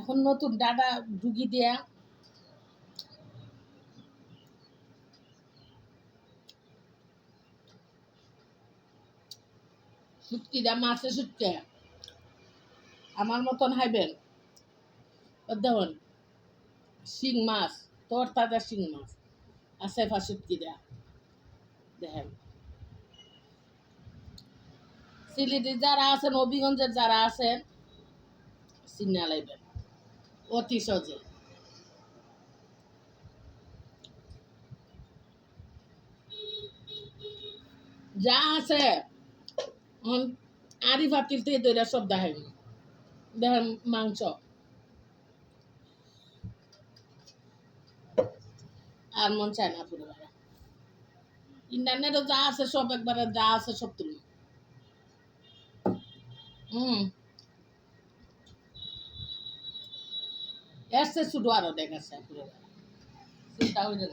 এখন নতুন ডাটা ঢুকি দেয়া। সুটকিটা মাছে সুটকে আমার মতন হাইবেন। দেখুন, শিং মাছ তোর তাজা শিং মাছ আর সেফা সুটকি দেয়া। দেখেন। সিলেটে যারা আছেন হবিগঞ্জের যারা আছেন চিনা লাইবেন অতি সহজে। যা আছে আরি ফাতিল থেকে দইরা সব দেখাই দেখেন মাংস। আর মন চায় না পুরো বেলা ইন্টারনেটে যা আছে সব একবারে যা আছে সব তুলি হুম। এসছে শুধু আরও দেখাচ্ছে পুরো। চিন্তা হয়ে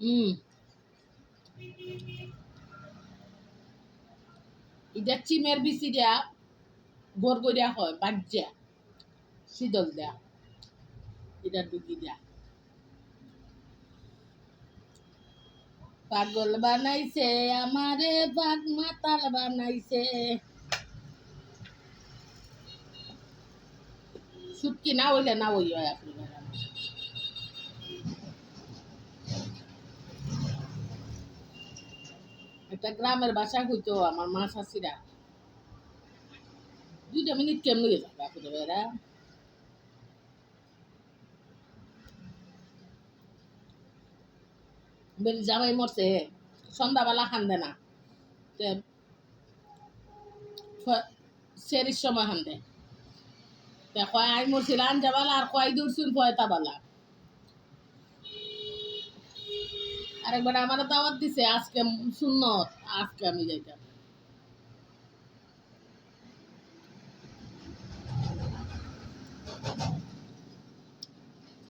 হুম। এটা চিমের বিচি দেয়া করিয়া হয়, বাজ্যা, শীতল দেয়া। এটা ডুকি দেয়া। পাগল বানাইছে, আমারে বাগ মাতাল বানাইছে। সুটকি না হইলে না হই হয় আপনি একটা গ্রামের বাসা হইতো আমার মা শাশিরা দুইটা মিনিট কেমন হয়ে যাবে আপনাদের বেরি জামাই মরছে সন্ধ্যাবেলা খান্দে না। সেরির সময় খান্দে তে কয়, আই মরছিল আনজাবালা আর কয় দূরছুন পয়তাবালা আরেকবার আমার দাওয়াত দিছে, আজকে সুন্নত, আজকে আমি যাইতাম।